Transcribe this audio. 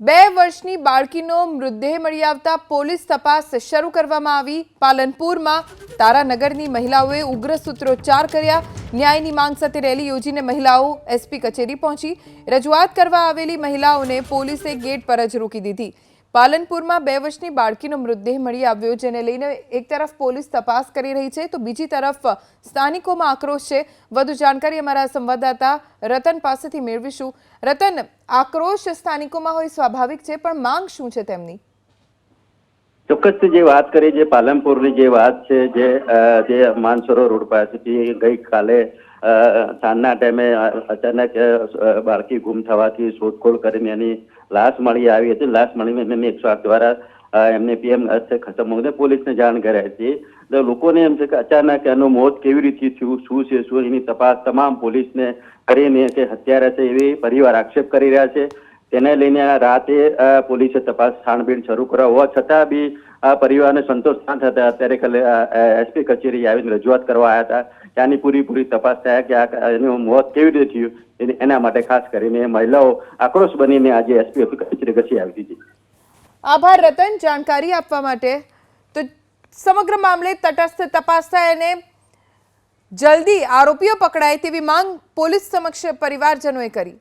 બે વર્ષની બાળકીનો મૃતદેહ મળી આવતા પોલીસ તપાસ શરૂ કરવામાં આવી. પાલનપુરમાં તારાનગરની મહિલાઓએ ઉગ્ર સૂત્રોચ્ચાર કર્યા. ન્યાયની માંગ સાથે રેલી યોજીને મહિલાઓ એસપી કચેરી પહોંચી. રજૂઆત કરવા આવેલી મહિલાઓને પોલીસે ગેટ પર જ રોકી દીધી. પાલનપુરમાં બે વર્ષની બાળકીનો મૃતદેહ મળી આવ્યો જેને લઈને એક તરફ પોલીસ તપાસ કરી રહી છે તો બીજી તરફ સ્થાનિકોમાં આક્રોશ છે. વધુ જાણકારી અમારા સંવાદદાતા રતન પાસેથી મેળવીશું. રતન, આક્રોશ સ્થાનિકોમાં હોય સ્વાભાવિક છે, પણ માંગ શું છે તેમની? ચોક્કસ જે વાત કરી, જે પાલનપુરની જે વાત છે, જે જે માનસરો રોડ પાસેથી ગઈકાલે સાંજના ટાઈમે અચાનક બાળકી ગુમ થવાથી શોધખોળ કરીને એની લાશ મળી આવી હતી. લાશ મળીને એમને એકસો આઠ દ્વારા એમને પીએમ ખતમ મોદે પોલીસને જાણ કરાઈ હતી. તો લોકોને એમ છે કે અચાનક એનું મોત કેવી રીતે થયું, શું છે, શું એની તપાસ તમામ પોલીસને કરીને કે હત્યારા છે એવી પરિવાર આક્ષેપ કરી રહ્યા છે. તેને લઈને રાતે પોલીસે તપાસ છાણબીણ શરૂ કરવા હોવા છતાં બી આ પરિવારને સંતોષ ના થતા અત્યારે એસપી કચેરી આવીને રજૂઆત કરવા આવ્યા હતા. ત્યાંની પૂરીપૂરી તપાસ થયા કે આ એનું મોત કેવી રીતે થયું? એને- માટે ખાસ કરીને મહિલાઓ આક્રોશ બનીને આજે એસપી ઓફિસ ઘસી આવી હતી આભાર રતન, જાણકારી આપવા માટે. તો સમગ્ર મામલે તટસ્થ તપાસ થાય અને જલ્દી આરોપીઓ પકડાય તેવી માંગ પોલીસ સમક્ષ પરિવારજનોએ કરી.